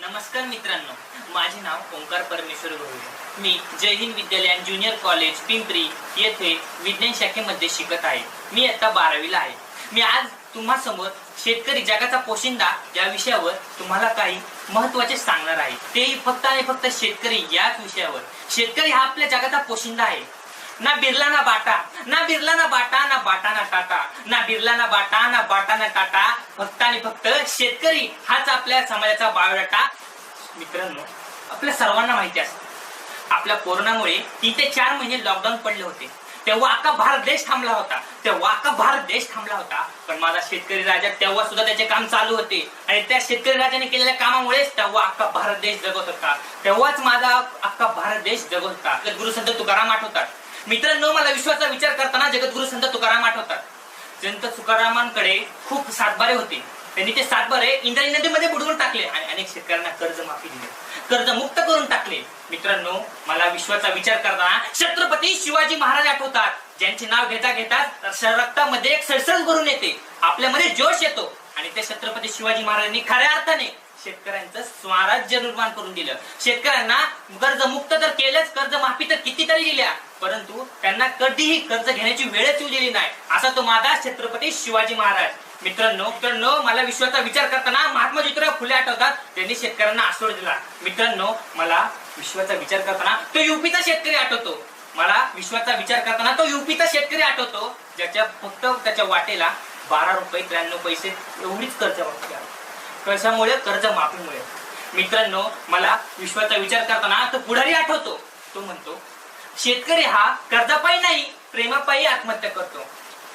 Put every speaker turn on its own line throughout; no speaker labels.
नमस्कार मित्रांनो माझे नाव ओंकार परमेश्वर गुरुजी मी जय हिंद विद्यालय ज्युनियर कॉलेज पिंपरी येथे विज्ञान शाखेमध्ये शिकत आहे. मी आता बारावीला आहे. मी आज तुम्हा समोर शेतकरी जगाचा पोशिंदा या विषयावर तुम्हाला काही महत्त्वाचे सांगणार आहे. तेही फक्त आणि फक्त शेतकरी याच विषयावर. शेतकरी हा आपल्या जगाचा पोशिंदा आहे. ना बिरला ना बाटा ना बिरला ना बाटा ना बाटा ना टाटा. ना ना बाटा ना बाटा ना टाटा फक्त आणि फक्त शेतकरी हाच आपल्या समाजाचा बायोडाटा. मित्रांनो आपल्या सर्वांना माहिती असतं. आपल्या कोरोनामुळे तीन ते चार महिने लॉकडाऊन पडले होते. तेव्हा अख्खा भारत देश थांबला होता. तेव्हा अख्खा भारत देश थांबला होता. पण माझा शेतकरी राजा तेव्हा सुद्धा त्याचे काम चालू होते. आणि त्या शेतकरी राजाने केलेल्या कामामुळेच तेव्हा अख्खा भारत देश जगत होता. तेव्हाच माझा अख्खा भारत देश जगत होता. गुरु संत तुकाराम आठवतात. मित्रांनो मला विश्वाचा विचार करताना जगद्गुरु संत तुकाराम आठवतात. संत तुकारामांकडे खूप सातबारे होते. त्यांनी ते सातबारे इंद्रायणी नदीमध्ये बुडवून टाकले आणि अनेक शेतकऱ्यांना कर्ज माफी दिली. कर्ज मुक्त करून टाकले. मित्रांनो मला विश्वाचा विचार करताना छत्रपती शिवाजी महाराज आठवतात. ज्यांचे नाव घेता घेता रक्तामध्ये एक सळसळ भरून येते. आपल्यामध्ये जोश येतो. आणि ते छत्रपती शिवाजी महाराजांनी खऱ्या अर्थाने शेतकऱ्यांचं स्वराज्य निर्माण करून दिलं. शेतकऱ्यांना कर्ज मुक्त तर केलंच कर्ज माफी तर कितीतरी दिल्या. परंतु त्यांना कधीही कर्ज घेण्याची वेळच येऊ दिली नाही. असा तो माझा छत्रपती शिवाजी महाराज. मित्रांनो मित्रांनो मला विश्वाचा विचार करताना महात्मा ज्योतिराव फुले आठवतात. त्यांनी शेतकऱ्यांना आश्रय दिला. मित्रांनो मला विश्वाचा विचार करताना तो युपीचा शेतकरी आठवतो. मला विश्वाचा विचार करताना तो युपीचा शेतकरी आठवतो. ज्याच्या फक्त त्याच्या वाटेला बारा रुपये त्र्याण्णव पैसे एवढीच कर्ज माफी कशामुळे? कर्ज माफीमुळे. मित्रांनो मला विश्वाचा विचार करताना तो पुढारी आठवतो. तो म्हणतो शेतकरी हा कर्जापायी नाही प्रेमापायी आत्महत्या करतो.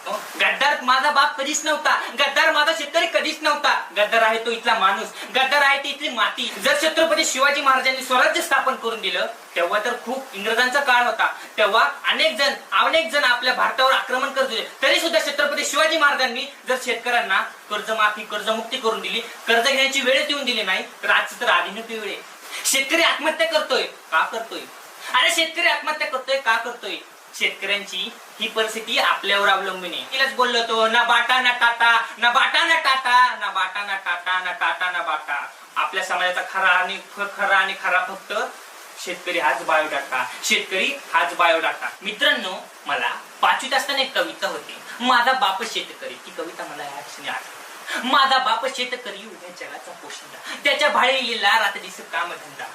हो? गद्दार माझा बाप कधीच नव्हता. गद्दार माझा शेतकरी कधीच नव्हता. गद्दार आहे तो इथला माणूस. गद्दार आहे ती इथली माती. जर छत्रपती शिवाजी महाराजांनी स्वराज्य स्थापन करून दिलं तेव्हा तर खूप इंग्रजांचा काळ होता. तेव्हा अनेक जण अनेक जण आपल्या भारतावर आक्रमण करत होते. तरी सुद्धा छत्रपती शिवाजी महाराजांनी जर शेतकऱ्यांना कर्जमाफी कर्जमुक्ती करून दिली कर्ज घेण्याची वेळच येऊन दिली नाही तर आजची तर आधुनिक वेळ. शेतकरी आत्महत्या करतोय. का करतोय? अरे शेतकरी आत्महत्या करतोय का करतोय? शेतकऱ्यांची ही परिस्थिती आपल्यावर अवलंबून आहे. तिलाच बोललो तो ना बाटा ना टाटा ना बाटा ना टाटा ना बाटा ना टाटा ना टाटा ना बाटा. आपल्या समाजाचा खरा आणि खरा आणि खरा फक्त शेतकरी हाच बायोडाटा. शेतकरी हाच बायोडाटा. मित्रांनो मला पाचवीत असताना एक कविता होती. माझा बाप शेतकरी. ती कविता मला या क्षणी आठवते. माझा बाप शेतकरी उभ्या जगाचा पोषण त्याच्या भाळे लिहिला रात्रीच कामधंदा.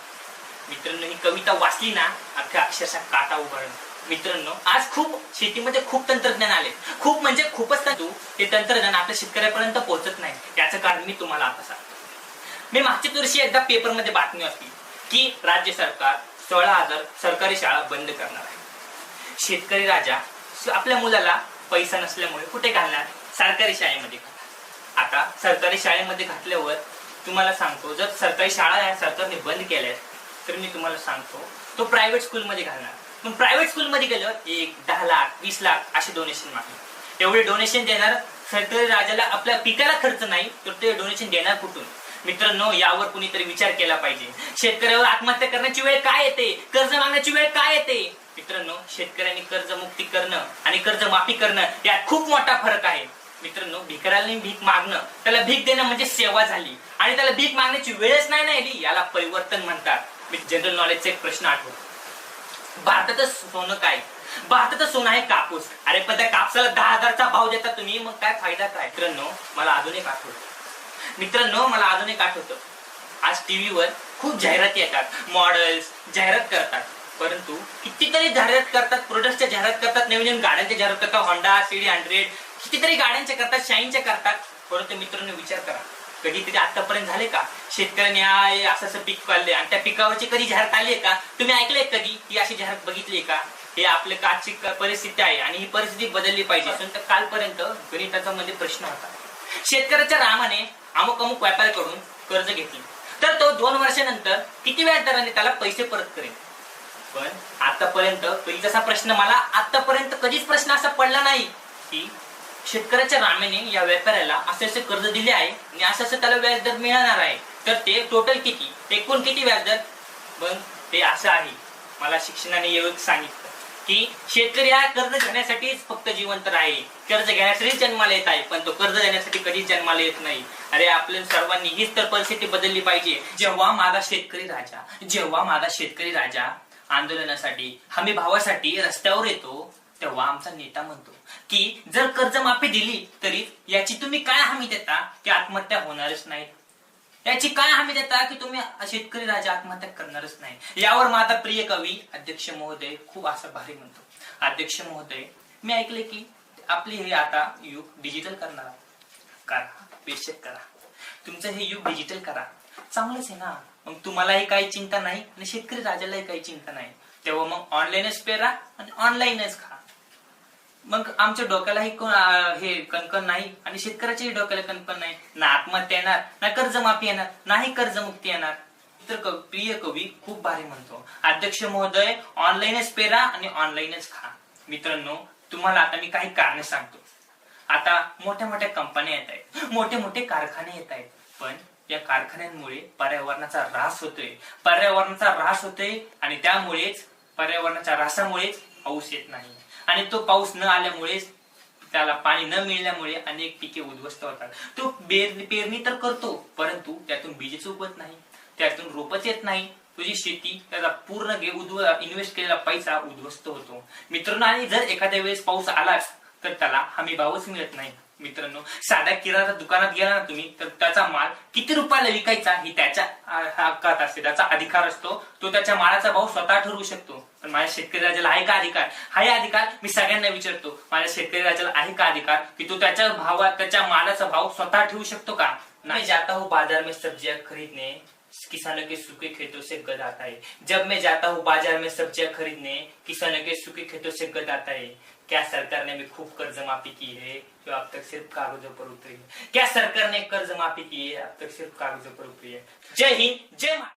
मित्रांनो ही कविता वाचली ना अख्ख्या अक्षरशः काटा उभारण मित्रांनो आज खूप शेतीमध्ये खूप तंत्रज्ञान आले. खूप म्हणजे खूपच तू ते तंत्रज्ञान आपल्या शेतकऱ्यापर्यंत पोहोचत नाही. याचं कारण मी तुम्हाला आता सांगतो. मी मागच्या वर्षी एकदा पेपरमध्ये बातमी होती की राज्य सरकार सोळा हजार सरकारी शाळा बंद करणार आहे. शेतकरी राजा आपल्या मुलाला पैसा नसल्यामुळे कुठे घालणार? सरकारी शाळेमध्ये आता सरकारी शाळेमध्ये घातल्यावर तुम्हाला सांगतो जर सरकारी शाळा या सरकारने बंद केल्या तर मी तुम्हाला सांगतो तो प्रायव्हेट स्कूलमध्ये घालणार. पण प्रायव्हेट स्कूलमध्ये गेलं एक दहा लाख वीस लाख असे डोनेशन मागणार एवढे डोनेशन देणार सरकारी राजाला आपल्या पिकाला खर्च नाही तर ते डोनेशन देणार कुठून? मित्रांनो यावर कुणीतरी विचार केला पाहिजे. शेतकऱ्यावर आत्महत्या करण्याची वेळ काय येते? कर्ज मागण्याची वेळ काय येते? मित्रांनो शेतकऱ्यांनी कर्ज मुक्ती करणं आणि कर्ज माफी करणं यात खूप मोठा फरक आहे. मित्रांनो भिकाऱ्याला भीक मागणं त्याला भीक देणं म्हणजे सेवा झाली. आणि त्याला भीक मागण्याची वेळच नाही ना याला परिवर्तन म्हणतात. मी जनरल नॉलेजचा एक प्रश्न आठवतो. भारतातच सोनं काय? भारताचं सोनं आहे कापूस. अरे पण त्या कापसाला दहा हजारचा भाव देता तुम्ही मग काय फायदा काय? मित्रांनो मला अजून एक आठवत. मित्रांनो मला अजून एक आठवतं. आज टीव्हीवर खूप जाहिराती येतात. मॉडेल्स जाहिरात करतात. परंतु कितीतरी जाहिरात करतात प्रोडक्टच्या जाहिरात करतात नवीन नवीन गाड्यांच्या जाहिरात करतात होंडा सीडी हंड्रेड कितीतरी गाड्यांच्या करतात शाईनच्या करतात. परंतु मित्रांनो विचार करा. कधी कधी आतापर्यंत झाले का? शेतकऱ्यांनी हा असं असं पीक पाळले आणि त्या पिकावरची कधी जाहिरात आली आहे का? तुम्ही ऐकलंय कधी? ही अशी जाहिरात बघितली का? हे आपले कालची परिस्थिती आहे आणि ही परिस्थिती बदलली पाहिजे. तर कालपर्यंत गणिताचा मध्ये प्रश्न होता. शेतकऱ्याच्या रामाने अमुक अमुक व्यापाऱ्याकडून कर्ज घेतले. तर तो दोन वर्षानंतर किती व्याजदराने त्याला पैसे परत करेल? पण आतापर्यंत कधी तसा प्रश्न मला आतापर्यंत कधीच प्रश्न असा पडला नाही की शेतकऱ्याच्या रामेने या व्यापाऱ्याला असे असे कर्ज दिले आहे आणि असं असं त्याला व्याजदर मिळणार आहे. तर ते टोटल किती? एकूण किती व्याजदर? पण ते असं आहे. मला शिक्षणाने एवढं सांगितलं की शेतकरी हा कर्ज घेण्यासाठीच फक्त जिवंत आहे कर्ज घेण्यासाठी जन्माला येत आहे पण तो कर्ज देण्यासाठी कधीच जन्माला येत नाही. अरे आपल्या सर्वांनी हीच तर परिस्थिती बदलली पाहिजे. जेव्हा माझा शेतकरी राजा जेव्हा माझा शेतकरी राजा आंदोलनासाठी हमी भावासाठी रस्त्यावर येतो तेव्हा आमचा नेता म्हणतो की जर कर्जमाफी दिली तरी याची तुम्ही काय हमी देता की आत्महत्या होणारच नाही? याची काय हमी देता की तुम्ही शेतकरी राजा आत्महत्या करणारच नाही? यावर माझा प्रिय कवी अध्यक्ष महोदय खूप असं भारी म्हणतो. अध्यक्ष महोदय मी ऐकले की आपले हे आता युग डिजिटल करणार. करा बेशक करा. तुमचं हे युग डिजिटल करा. चांगलंच आहे ना? मग तुम्हालाही काही चिंता नाही आणि शेतकरी राजालाही काही चिंता नाही. तेव्हा मग ऑनलाईनच पेरा आणि ऑनलाईनच खा. मग आमच्या डोक्यालाही हे कणकण नाही आणि शेतकऱ्याच्याही डोक्याला कणकण नाही. ना आत्महत्या येणार ना कर्जमाफी येणार नाही कर्जमुक्ती येणार. तर प्रिय कवी खूप भारी म्हणतो. अध्यक्ष महोदय ऑनलाईनच पेरा आणि ऑनलाईनच खा. मित्रांनो तुम्हाला आता मी काही कारणे सांगतो. आता मोठ्या मोठ्या कंपन्या येत आहेत. मोठे मोठे कारखाने येत आहेत. पण या कारखान्यांमुळे पर्यावरणाचा ऱ्हास होतोय. पर्यावरणाचा ऱ्हास होतोय आणि त्यामुळेच पर्यावरणाच्या ऱ्हासामुळेच पाऊस येत नाही. आणि तो पाऊस न आल्यामुळे त्याला पाणी न मिळाल्यामुळे अनेक पिके उद्ध्वस्त होतात. तो पेरणी तर करतो परंतु त्यातून बीजच उगवत नाही. त्यातून रोपच येत नाही. तुझी शेती त्याचा पूर्ण इन्व्हेस्ट केलेला पैसा उद्ध्वस्त होतो. मित्रांनो आणि जर एखाद्या वेळेस पाऊस आलाच तर त्याला हमी भावच मिळत नाही. मित्रांनो साध्या किराणा दुकानात गेला ना तुम्ही तर त्याचा माल किती रुपयाला विकायचा ही त्याच्या हक्कात असते. त्याचा अधिकार असतो. तो त्याच्या मालाचा भाव स्वतः ठरवू शकतो. पण माझ्या शेतकरी राजाला आहे का अधिकार? हा अधिकार मी सगळ्यांना विचारतो. माझ्या शेतकरी राजाला आहे का अधिकार? की तो त्याच्या भावात त्याच्या मालाचा भाव स्वतः ठेवू शकतो का? नाही. जाता हूँ बाजार में सब्जियां खरीदने किसानों के सूखे खेतों से गद आता है। जब मैं जाता हूँ बाजार में सब्जियां खरीदने किसानों के सूखे खेतों से गद आता है। क्या सरकार ने भी खूब कर्ज माफी की है जो अब तक सिर्फ कागजों पर उतरी है? क्या सरकार ने कर्ज माफी की है अब तक सिर्फ कागजों पर उतरी है? जय हिंद जय